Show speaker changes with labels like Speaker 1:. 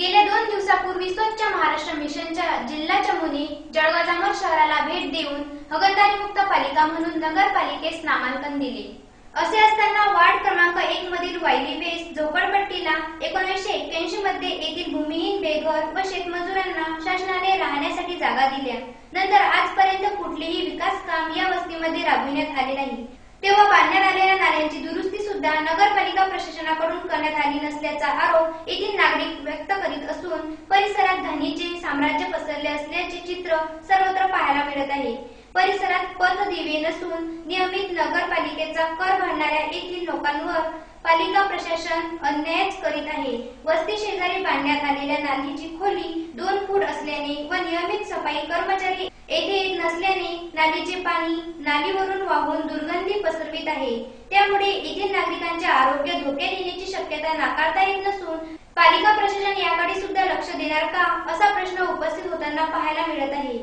Speaker 1: गेल्या दोन दिवसापूर्वी स्वच्छ महाराष्ट्र मिशनच्या जिल्हा चमूने जळगाव जामोद शहराला भेट देऊन हगलदारीमुक्त पालिका म्हणून नगरपालिकेस नामांकन दिले. असे असताना वार्ड क्रमांक एक मधील वायली बेस झोपडपट्टीला एकोणीसशे एक्क्याऐंशी मध्ये येथील भूमिहीन बेघर व शेतमजुरांना शासनाने राहण्यासाठी जागा दिल्या. नंतर आजपर्यंत कुठलेही विकास काम या वस्तीमध्ये राबविण्यात आले नाही. तेव्हा बांधण्यात आलेल्या नाल्यांची दुरुस्ती सुद्धा नगरपालिका प्रशासनाकडून करण्यात आली नसल्याचा आरोप येथील नागरिक व्यक्त करीत असून परिसरात धनीचे साम्राज्य पसरले असल्याचे चित्र सर्वत्र पाहायला मिळत आहे. परिसरात पथ दिवे नसून नियमित नगरपालिकेचा कर भरणाऱ्या येथील लोकांवर पालिका प्रशासन अन्यायच करीत आहे. वस्ती शेजारी बांधण्यात आलेल्या नालीची खोली दोन फूट असल्याने व नियमित सफाई कर्मचारी येथे येत नसल्याने नालीचे पाणी नालीवरून वाहून दुर्गंधी पसरवित आहे. त्यामुळे येथील नागरिकांचे आरोग्य धोक्यात येण्याची शक्यता नाकारता येत नसून पालिका प्रशासन याकडे सुद्धा लक्ष देणार का असा प्रश्न उपस्थित होताना पाहायला मिळत आहे.